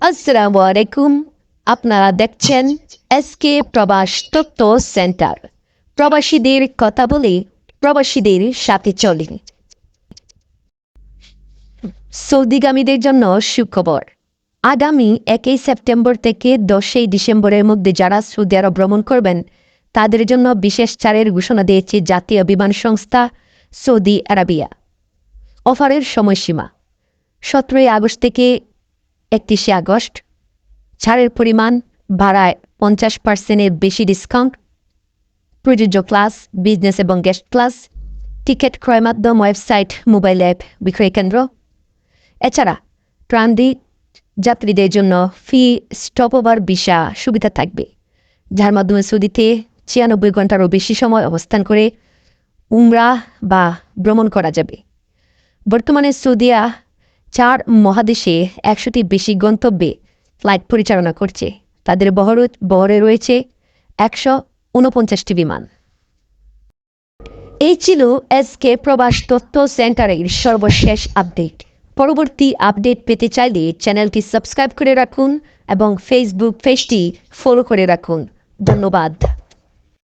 আসসালামু আলাইকুম। আপনারা দেখছেন এসকে প্রবাস তত্ত্ব সেন্টার। প্রবাসীদের কথা বলে প্রবাসীদের সাথে চলে। সৌদিগামীদের জন্য সুখবর। আগামী একই সেপ্টেম্বর থেকে দশই ডিসেম্বরের মধ্যে যারা সৌদি আরব ভ্রমণ করবেন, তাদের জন্য বিশেষ ছাড়ের ঘোষণা দিয়েছে জাতীয় বিমান সংস্থা সৌদি আরাবিয়া। অফারের সময়সীমা। সতেরোই আগস্ট থেকে একত্রিশে আগস্ট। ছাড়ের পরিমাণ ভাড়ায় পঞ্চাশ পার্সেন্টের বেশি ডিসকাউন্ট প্রযোজ্য ক্লাস বিজনেস এবং গেস্ট ক্লাস টিকিট ক্রয় মাধ্যম ওয়েবসাইট মোবাইল অ্যাপ বিক্রয় কেন্দ্র। এছাড়া ট্রানজিট যাত্রীদের জন্য ফি স্টপওভার ভিসা সুবিধা থাকবে, যার মাধ্যমে সৌদিতে ছিয়ানব্বই ঘন্টারও বেশি সময় অবস্থান করে উমরা বা ভ্রমণ করা যাবে। বর্তমানে সৌদিয়া চার মহাদেশে একশোটি বেশি গন্তব্যে ফ্লাইট পরিচালনা করছে। তাদের বহর বহরে রয়েছে একশো উনপঞ্চাশটি বিমান। এই ছিল এসকে প্রবাস তথ্য সেন্টারের সর্বশেষ আপডেট। পরবর্তী আপডেট পেতে চাইলে চ্যানেলটি সাবস্ক্রাইব করে রাখুন এবং ফেসবুক পেজটি ফলো করে রাখুন। ধন্যবাদ।